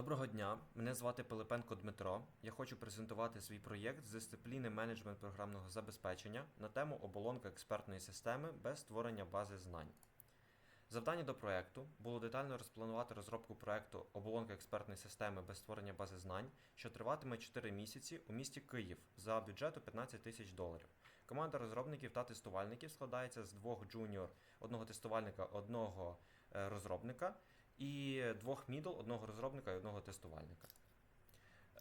Доброго дня, мене звати Пилипенко Дмитро. Я хочу презентувати свій проєкт з дисципліни менеджмент програмного забезпечення на тему оболонка експертної системи без створення бази знань. Завдання до проєкту було детально розпланувати розробку проєкту оболонка експертної системи без створення бази знань, що триватиме 4 місяці у місті Київ за бюджету 15 тисяч доларів. Команда розробників та тестувальників складається з двох джуніор, одного тестувальника, одного е, розробника і двох мідл, одного розробника і одного тестувальника.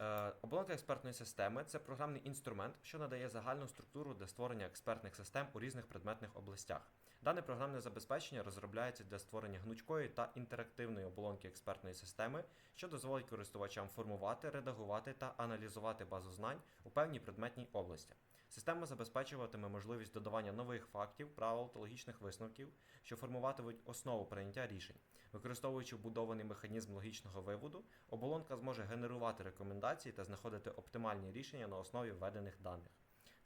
Е, Оболонка експертної системи це програмний інструмент, що надає загальну структуру для створення експертних систем у різних предметних областях. Дане програмне забезпечення розробляється для створення гнучкої та інтерактивної оболонки експертної системи, що дозволить користувачам формувати, редагувати та аналізувати базу знань у певній предметній області. Система забезпечуватиме можливість додавання нових фактів, правил та логічних висновків, що формуватимуть основу прийняття рішень. Використовуючи вбудований механізм логічного виводу, оболонка зможе генерувати рекомендації та знаходити оптимальні рішення на основі введених даних.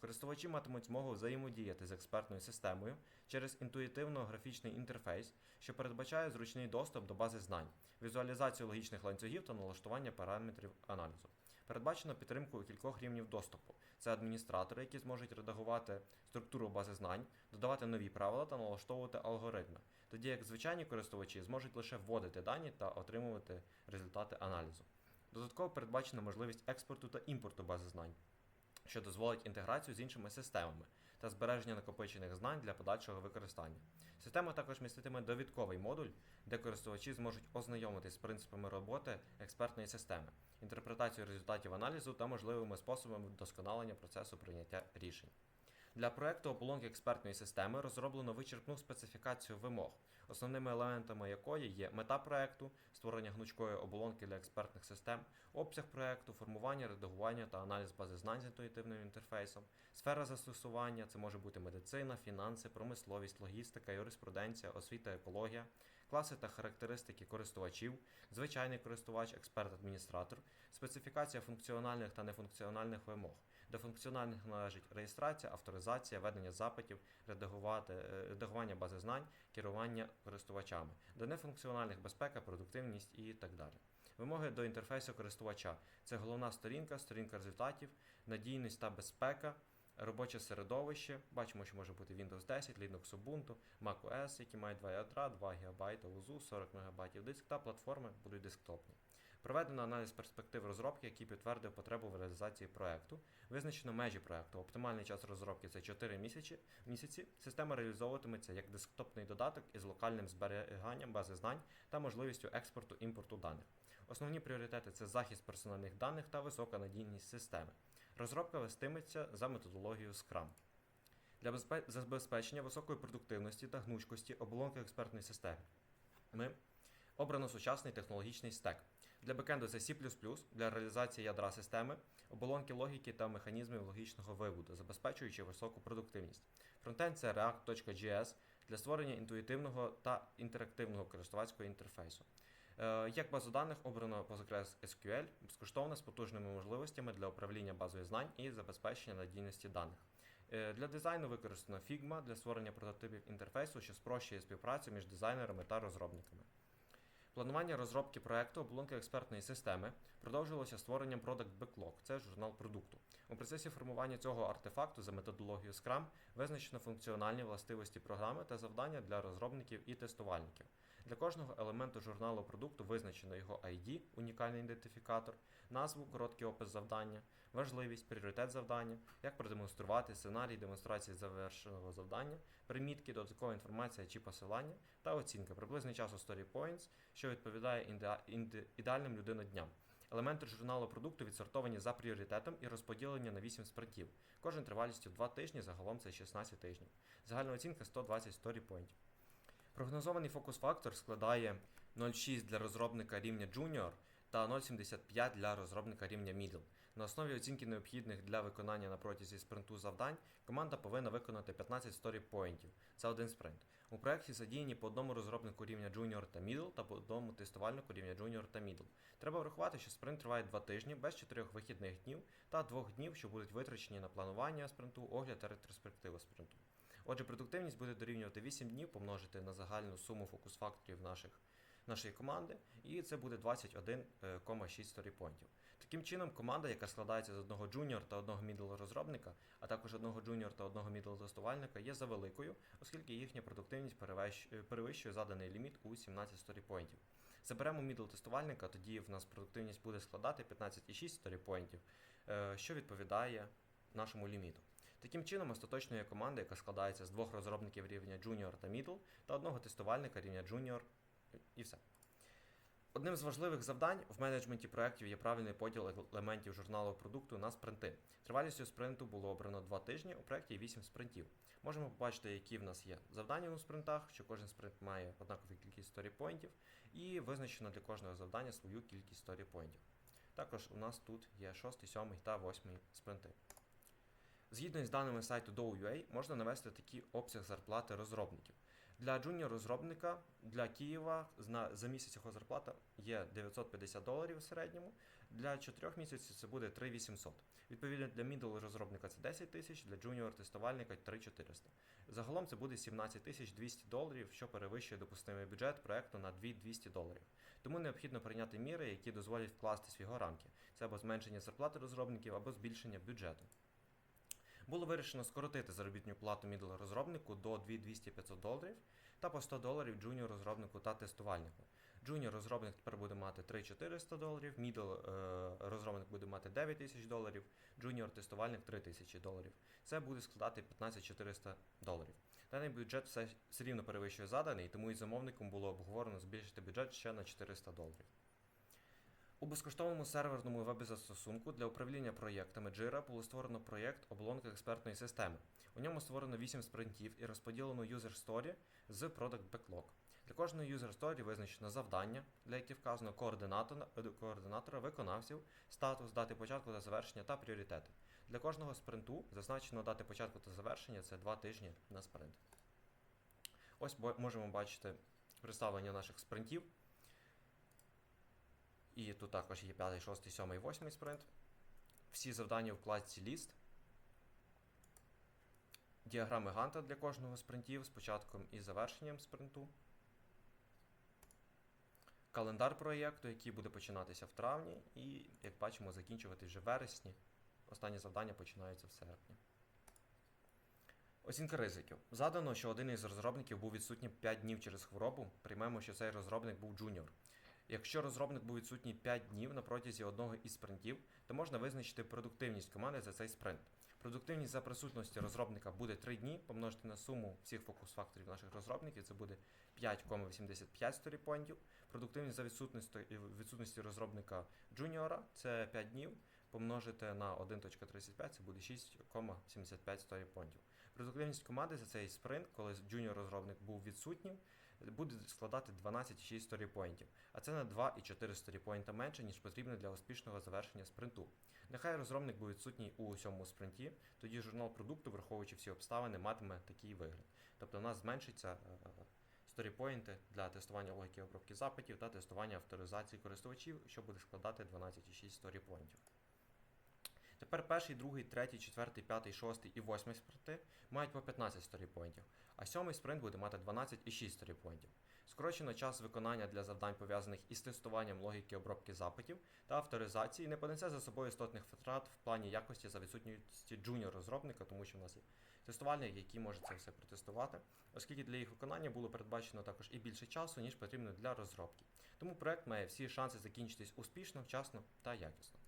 Користувачі матимуть змогу взаємодіяти з експертною системою через інтуїтивно-графічний інтерфейс, що передбачає зручний доступ до бази знань, візуалізацію логічних ланцюгів та налаштування параметрів аналізу. Передбачено підтримку кількох рівнів доступу. Це адміністратори, які зможуть редагувати структуру бази знань, додавати нові правила та налаштовувати алгоритми, тоді як звичайні користувачі зможуть лише вводити дані та отримувати результати аналізу. Додатково передбачена можливість експорту та імпорту бази знань, що дозволить інтеграцію з іншими системами та збереження накопичених знань для подальшого використання. Система також міститиме довідковий модуль, де користувачі зможуть ознайомитись з принципами роботи експертної системи, інтерпретацією результатів аналізу та можливими способами вдосконалення процесу прийняття рішень. Для проекту оболонки експертної системи розроблено вичерпну специфікацію вимог, основними елементами якої є мета проекту, створення гнучкої оболонки для експертних систем, обсяг проекту, формування, редагування та аналіз бази знань з інтуїтивним інтерфейсом, сфера застосування це може бути медицина, фінанси, промисловість, логістика, юриспруденція, освіта, екологія, класи та характеристики користувачів, звичайний користувач, експерт-адміністратор, специфікація функціональних та нефункціональних вимог. До функціональних належить реєстрація, авторизація, ведення запитів, редагувати, е, редагування бази знань, керування користувачами, до нефункціональних безпека, продуктивність і так далі. Вимоги до інтерфейсу користувача це головна сторінка, сторінка результатів, надійність та безпека, робоче середовище. Бачимо, що може бути Windows 10, Linux Ubuntu, Mac OS, які мають 2 ядра, 2 ГБ УЗУ, 40 МБ диск та платформи будуть десктопні. Проведено аналіз перспектив розробки, який підтвердив потребу в реалізації проекту. Визначено межі проекту. Оптимальний час розробки це 4 місяці. місяці. Система реалізовуватиметься як десктопний додаток із локальним зберіганням бази знань та можливістю експорту імпорту даних. Основні пріоритети це захист персональних даних та висока надійність системи. Розробка вестиметься за методологією Scrum. Для забезпечення високої продуктивності та гнучкості оболонки експертної системи. Ми обрано сучасний технологічний стек. Для бекенду це C++, для реалізації ядра системи, оболонки логіки та механізмів логічного виводу, забезпечуючи високу продуктивність. Фронтенд це React.js для створення інтуїтивного та інтерактивного користувацького інтерфейсу. Е, Як базу даних обрано Postgres SQL, безкоштовна з потужними можливостями для управління базою знань і забезпечення надійності даних. Е, Для дизайну використано Figma для створення прототипів інтерфейсу, що спрощує співпрацю між дизайнерами та розробниками. Планування розробки проекту оболонки експертної системи продовжилося створенням Product Backlog, це журнал продукту. У процесі формування цього артефакту за методологією Scrum визначено функціональні властивості програми та завдання для розробників і тестувальників. Для кожного елементу журналу продукту визначено його ID, унікальний ідентифікатор, назву, короткий опис завдання, важливість, пріоритет завдання, як продемонструвати сценарій демонстрації завершеного завдання, примітки, додаткова інформація чи посилання та оцінка, приблизний час у Story Points, що відповідає ідеальним людинодням. Елементи журналу продукту відсортовані за пріоритетом і розподілені на 8 спринтів. Кожен тривалістю 2 тижні, загалом це 16 тижнів. Загальна оцінка 120 сторіпойнтів. Прогнозований фокус-фактор складає 0,6 для розробника рівня Junior та 0,75 для розробника рівня Middle. На основі оцінки необхідних для виконання на протязі спринту завдань команда повинна виконати 15 сторі-поінтів. Це один спринт. У проєкті задіяні по одному розробнику рівня Junior та Middle та по одному тестувальнику рівня Junior та Middle. Треба врахувати, що спринт триває 2 тижні без 4 вихідних днів та 2 днів, що будуть витрачені на планування спринту, огляд та ретроспективу спринту. Отже, продуктивність буде дорівнювати 8 днів помножити на загальну суму фокус-факторів наших нашої команди, і це буде 21,6 сторіпойнтів. Таким чином, команда, яка складається з одного джуніор та одного мідл розробника, а також одного джуніор та одного мідл тестувальника, є завеликою, оскільки їхня продуктивність е, перевищує заданий ліміт у 17 сторіпойнтів. Заберемо мідл тестувальника, тоді в нас продуктивність буде складати 15,6 сторіпойнтів, е, що відповідає нашому ліміту. Таким чином, остаточно є команда, яка складається з двох розробників рівня Junior та Middle та одного тестувальника рівня Junior і все. Одним з важливих завдань в менеджменті проєктів є правильний поділ елементів журналу продукту на спринти. Тривалістю спринту було обрано 2 тижні, у проєкті є 8 спринтів. Можемо побачити, які в нас є завдання у спринтах, що кожен спринт має однакову кількість сторіпойнтів, і визначено для кожного завдання свою кількість сторіпойнтів. Також у нас тут є 6, 7 та 8 спринти. Згідно із даними сайту Dow.ua, можна навести такий обсяг зарплати розробників. Для джуніор розробника для Києва за місяць його зарплата є 950 доларів у середньому. Для 4 місяців це буде 3800. Відповідно, для middle розробника це 10 тисяч, для джуніор тестувальника 3400. Загалом це буде 17 200 доларів, що перевищує допустимий бюджет проекту на 2200 доларів. Тому необхідно прийняти міри, які дозволять вкластись в рамки. Це або зменшення зарплати розробників, або збільшення бюджету. Було вирішено скоротити заробітну плату мідл розробнику до 2200-500 доларів та по 100 доларів джуніор розробнику та тестувальнику. Джуніор розробник тепер буде мати 3400 доларів, мідл е, розробник буде мати 9000 доларів, джуніор тестувальник 3000 доларів. Це буде складати 15400 доларів. Даний бюджет все, все рівно перевищує заданий, тому і замовником було обговорено збільшити бюджет ще на 400 доларів. У безкоштовному серверному веб-застосунку для управління проєктами Jira було створено проєкт оболонка експертної системи. У ньому створено 8 спринтів і розподілено user story з Product Backlog. Для кожної user story визначено завдання, для яких вказано координатора, е, координатора, виконавців, статус, дати початку та завершення та пріоритети. Для кожного спринту зазначено дати початку та завершення це 2 тижні на спринт. Ось можемо бачити представлення наших спринтів. І тут також є 5, 6, 7, 8 спринт. Всі завдання в вкладці ліст. Діаграми Ганта для кожного спринтів з початком і завершенням спринту. Календар проєкту, який буде починатися в травні, і, як бачимо, закінчувати вже вересні. Останні завдання починаються в серпні. Оцінка ризиків. Задано, що один із розробників був відсутній 5 днів через хворобу. Приймемо, що цей розробник був джуніор. Якщо розробник був відсутній 5 днів на протязі одного із спринтів, то можна визначити продуктивність команди за цей спринт. Продуктивність за присутності розробника буде 3 дні, помножити на суму всіх фокус-факторів наших розробників, це буде 5,85 сторіпойнтів. Продуктивність за відсутності, відсутності розробника джуніора це 5 днів, помножити на 1.35, це буде 6,75 сторіпойнтів. Продуктивність команди за цей спринт, коли джуніор розробник був відсутнім, буде складати 12,6 сторіпойнтів, а це на 2,4 сторіпойнта менше, ніж потрібно для успішного завершення спринту. Нехай розробник був відсутній у сьомому спринті, тоді журнал продукту, враховуючи всі обставини, матиме такий вигляд. Тобто у нас зменшиться е, сторіпойнти для тестування логіки обробки запитів та тестування авторизації користувачів, що буде складати 12,6 сторіпойнтів. Тепер перший, другий, третій, четвертий, п'ятий, шостий і восьмий спринти мають по 15 сторіпойнтів, а сьомий спринт буде мати 12 і 6 сторіпойнтів. Скорочено час виконання для завдань, пов'язаних із тестуванням логіки обробки запитів та авторизації, не понесе за собою істотних втрат в плані якості за відсутністю джуніор розробника, тому що в нас є тестувальник, який може це все протестувати, оскільки для їх виконання було передбачено також і більше часу, ніж потрібно для розробки. Тому проект має всі шанси закінчитись успішно, вчасно та якісно.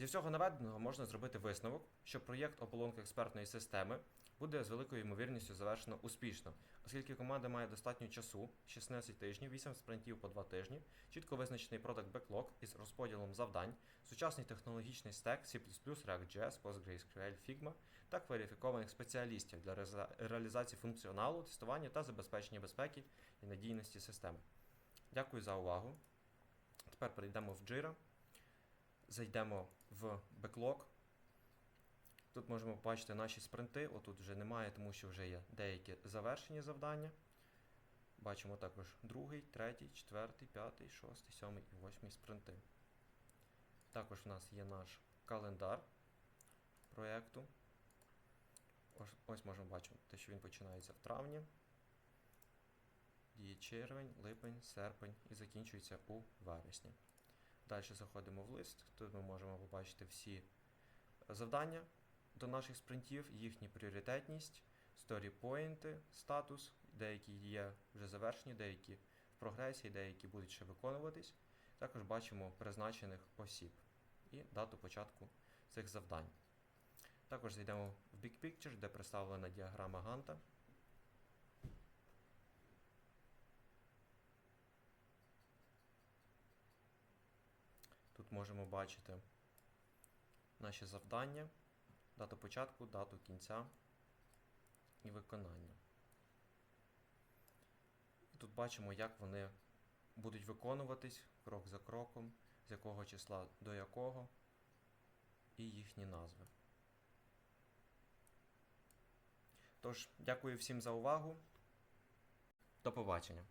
Зі всього наведеного можна зробити висновок, що проєкт оболонки експертної системи буде з великою ймовірністю завершено успішно, оскільки команда має достатньо часу 16 тижнів, 8 спринтів по 2 тижні, чітко визначений Product Backlog із розподілом завдань, сучасний технологічний стек C++, React.js, PostgreSQL, Figma та кваліфікованих спеціалістів для реалізації функціоналу, тестування та забезпечення безпеки і надійності системи. Дякую за увагу. Тепер перейдемо в Jira. Зайдемо в беклог. Тут можемо побачити наші спринти. Отут вже немає, тому що вже є деякі завершені завдання. Бачимо також другий, третій, четвертий, п'ятий, шостий, сьомий і восьмий спринти. Також в нас є наш календар проєкту. Ось, ось можемо бачити, що він починається в травні. діє червень, липень, серпень і закінчується у вересні. Далі заходимо в лист. Тут ми можемо побачити всі завдання до наших спринтів, їхню пріоритетність, сторіпоінти, статус, деякі є вже завершені, деякі в прогресі, деякі будуть ще виконуватись. Також бачимо призначених осіб і дату початку цих завдань. Також зайдемо в Big Picture, де представлена діаграма Ганта. Можемо бачити наші завдання, дату початку, дату кінця і виконання. І тут бачимо, як вони будуть виконуватись крок за кроком, з якого числа до якого і їхні назви. Тож, дякую всім за увагу. До побачення.